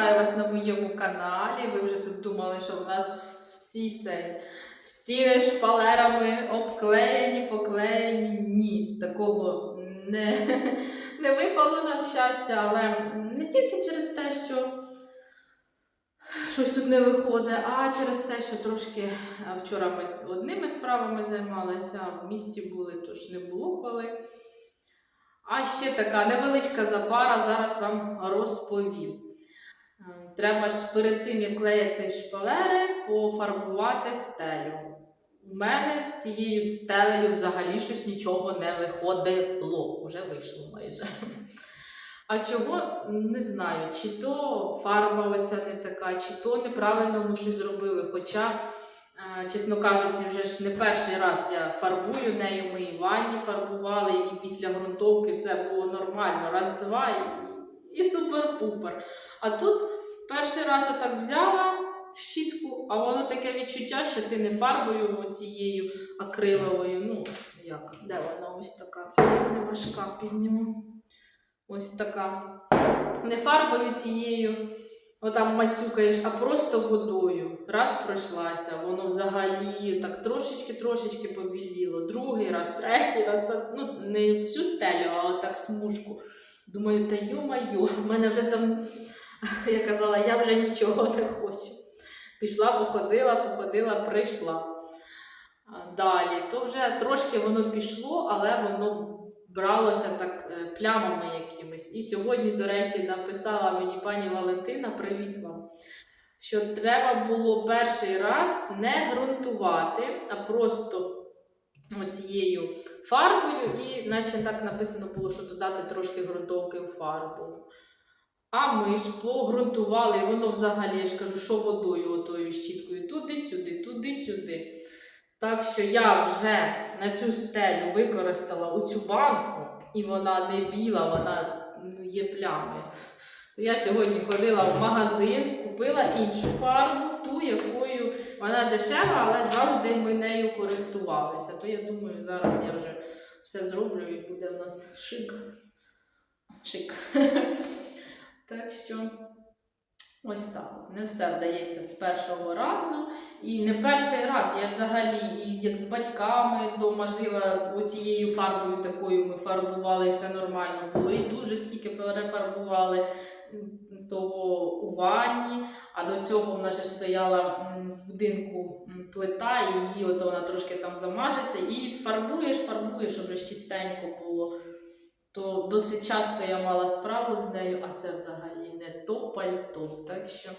вітаю вас на моєму каналі. Ви вже тут думали, що в нас всі це стіни шпалерами обклеєні, поклеєні. Ні, такого не, не випало нам щастя, але не тільки через те, що щось тут не виходить, а через те, що трошки вчора ми одними справами займалися, в місті були, тож не було коли. А ще така невеличка запара, зараз вам розповім. Треба ж перед тим, як клеїти шпалери, пофарбувати стелю. У мене з цією стелею взагалі щось нічого не виходило. Уже вийшло майже. А чого не знаю, чи то фарба оця не така, чи то неправильно ми щось зробили. Хоча, е, чесно кажучи, вже ж не перший раз я фарбую нею, ми і ванні фарбували, і після ґрунтовки все було нормально. Раз-два і, і супер-пупер. А тут перший раз я так взяла щітку, а воно таке відчуття, що ти не фарбою цією акриловою. Ну, як, де вона ось така? Це не важка підніму. Ось така. Не фарбою цією, отам мацюкаєш, а просто водою. Раз пройшлася, воно взагалі так трошечки-трошечки побіліло. Другий раз, третій раз, так, ну не всю стелю, а так смужку. Думаю, та йо-майо, в мене вже там, я казала, я вже нічого не хочу. Пішла, походила, походила, прийшла. Далі, то вже трошки воно пішло, але воно бралося так е, плямами якимись. І сьогодні, до речі, написала мені пані Валентина, привіт вам, що треба було перший раз не ґрунтувати, а просто оцією фарбою, і наче так написано було, що додати трошки ґрунтовки в фарбу. А ми ж погрунтували, і воно взагалі, я ж кажу, що водою, отою щіткою, туди-сюди, туди-сюди. Так що я вже на цю стелю використала оцю банку, і вона не біла, вона ну, є плями. Я сьогодні ходила в магазин, купила іншу фарбу, ту, якою вона дешева, але завжди ми нею користувалися. То я думаю, зараз я вже все зроблю і буде в нас шик. Шик. Так що ось так. Не все вдається з першого разу. І не перший раз я взагалі, і як з батьками вдома жила оцією фарбою такою, ми фарбували, все нормально було. І дуже скільки перефарбували того у ванні. А до цього в нас стояла в будинку плита, і її от вона трошки там замажеться. І фарбуєш, фарбуєш, щоб чистенько було. То досить часто я мала справу з нею, а це взагалі не то пальто. Так що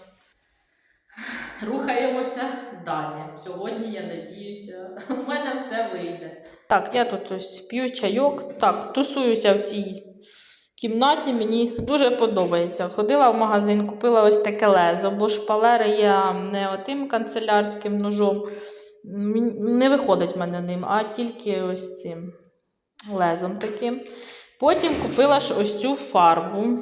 рухаємося далі. Сьогодні, я надіюся, у мене все вийде. Так, я тут ось п'ю чайок. Так, тусуюся в цій кімнаті, мені дуже подобається. Ходила в магазин, купила ось таке лезо, бо шпалери я не отим канцелярським ножом. Не виходить в мене ним, а тільки ось цим лезом таким. Потім купила ж ось цю фарбу.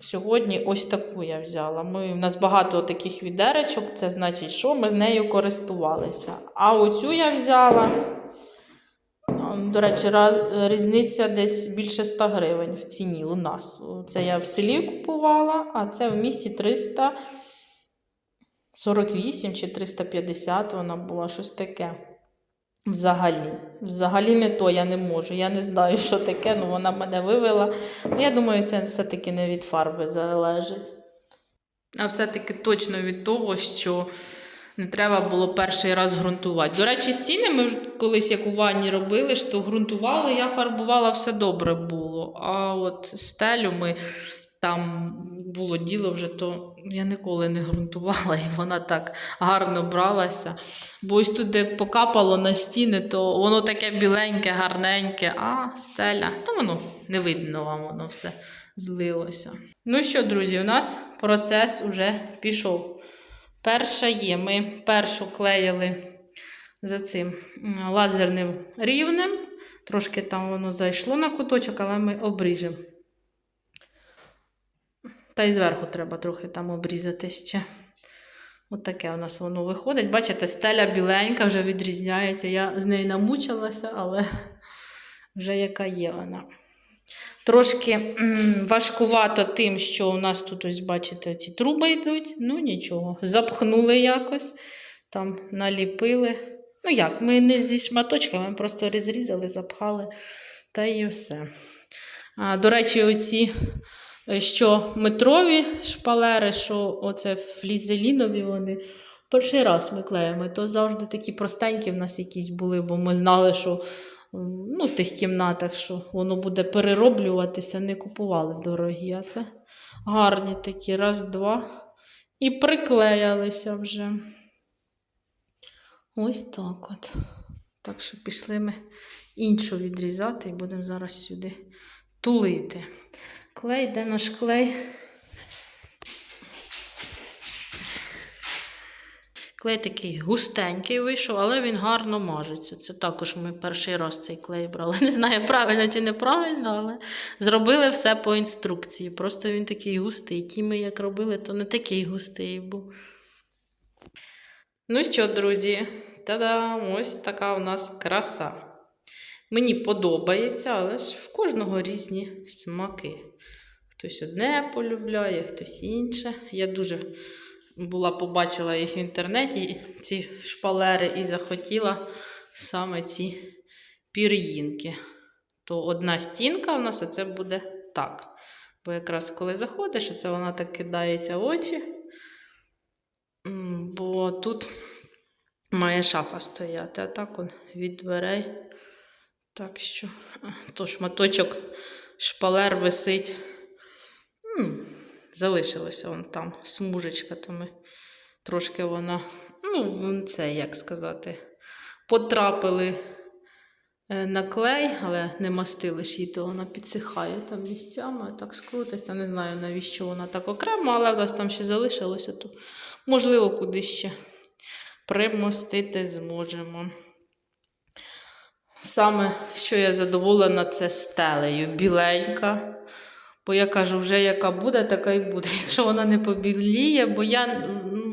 Сьогодні ось таку я взяла. Ми, у нас багато таких відеречок, це значить, що ми з нею користувалися. А оцю я взяла. До речі, раз, різниця десь більше 100 гривень в ціні у нас. Це я в селі купувала, а це в місті 348 чи 350 вона була щось таке. Взагалі. Взагалі не то я не можу. Я не знаю, що таке, ну вона мене вивела. Ну, я думаю, це все-таки не від фарби залежить. А все-таки точно від того, що не треба було перший раз ґрунтувати. До речі, стіни ми колись як у ванні робили, що ґрунтували, я фарбувала, все добре було. А от стелю ми там було діло вже, то я ніколи не ґрунтувала, і вона так гарно бралася. Бо ось тут, де покапало на стіни, то воно таке біленьке, гарненьке, а стеля, то воно не видно вам, воно все злилося. Ну що, друзі, у нас процес уже пішов. Перша є. Ми першу клеїли за цим лазерним рівнем. Трошки там воно зайшло на куточок, але ми обріжемо. Та й зверху треба трохи там обрізати ще. От таке у нас воно виходить. Бачите, стеля біленька вже відрізняється. Я з нею намучилася, але вже яка є вона. Трошки важкувато тим, що у нас тут, ось, бачите, ці труби йдуть. Ну нічого, запхнули якось, там наліпили. Ну як, ми не зі шматочками, ми просто розрізали, запхали та і все. А, до речі, оці, що метрові шпалери, що оце флізелінові вони. Перший раз ми клеїмо, то завжди такі простенькі в нас якісь були, бо ми знали, що ну, в тих кімнатах, що воно буде перероблюватися, не купували дорогі. А це гарні такі, раз, два. І приклеялися вже. Ось так от. Так що пішли ми іншу відрізати і будемо зараз сюди тулити. Клей, де наш клей? Клей такий густенький вийшов, але він гарно мажеться. Це також ми перший раз цей клей брали. Не знаю, правильно чи неправильно, але зробили все по інструкції. Просто він такий густий. Ті ми як робили, то не такий густий був. Ну що, друзі, та-дам! Ось така у нас краса. Мені подобається, але ж в кожного різні смаки. Хтось одне полюбляє, хтось інше. Я дуже була, побачила їх в інтернеті, ці шпалери, і захотіла саме ці пір'їнки. То одна стінка у нас, а це буде так. Бо якраз коли заходиш, оце вона так кидається в очі. Бо тут має шафа стояти, а так он від дверей. Так що, то шматочок шпалер висить. М, Залишилося вон там смужечка, то ми трошки вона, ну, це як сказати, потрапили е, на клей, але не мастили ж її, то вона підсихає там місцями, так скрутиться. Не знаю, навіщо вона так окремо, але в нас там ще залишилося, то можливо кудись ще примостити зможемо. Саме, що я задоволена, це стелею. Біленька. Бо я кажу, вже яка буде, така й буде. Якщо вона не побіліє, бо я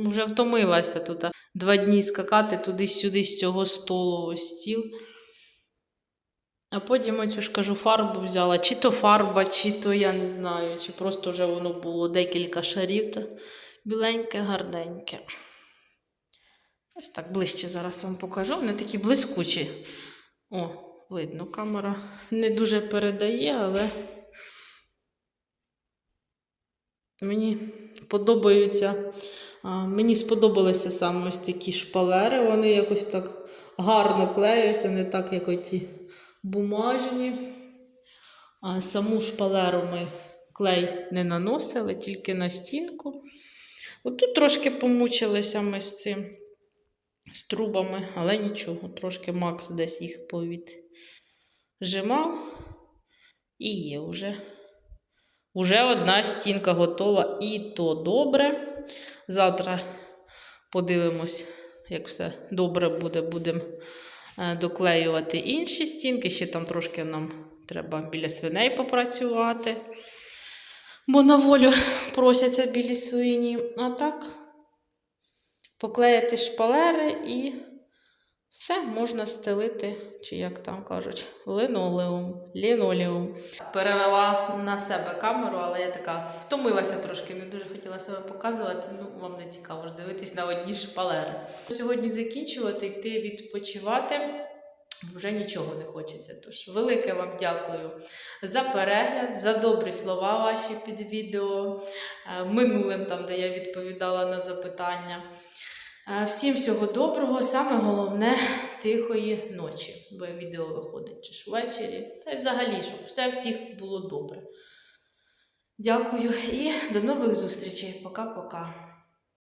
вже втомилася тут два дні скакати туди-сюди з цього столу ось стіл. А потім оцю ж кажу, фарбу взяла. Чи то фарба, чи то я не знаю, чи просто вже воно було декілька шарів. Та біленьке, гарненьке. Ось так ближче зараз вам покажу. Вони такі блискучі. О, видно, камера не дуже передає, але мені подобаються. Мені сподобалися саме ось такі шпалери. Вони якось так гарно клеються, не так, як оті бумажні. А саму шпалеру ми клей не наносили, тільки на стінку. Отут трошки помучилися ми з цим з трубами, але нічого, трошки Макс десь їх повіджимав. І є вже. Уже одна стінка готова, і то добре. Завтра подивимось, як все добре буде. Будемо е, доклеювати інші стінки. Ще там трошки нам треба біля свиней попрацювати. Бо на волю просяться білі свині. А так поклеїти шпалери і все можна стелити, чи як там кажуть, линолеум, лінолеум. Перевела на себе камеру, але я така втомилася трошки, не дуже хотіла себе показувати. Ну, вам не цікаво ж дивитись на одні шпалери. Сьогодні закінчувати, йти відпочивати. Вже нічого не хочеться. Тож велике вам дякую за перегляд, за добрі слова ваші під відео, е, минулим, там, де я відповідала на запитання. Всім всього доброго, саме головне тихої ночі, бо відео виходить чи ж ввечері. Та й взагалі, щоб все всіх було добре. Дякую і до нових зустрічей. Пока-пока.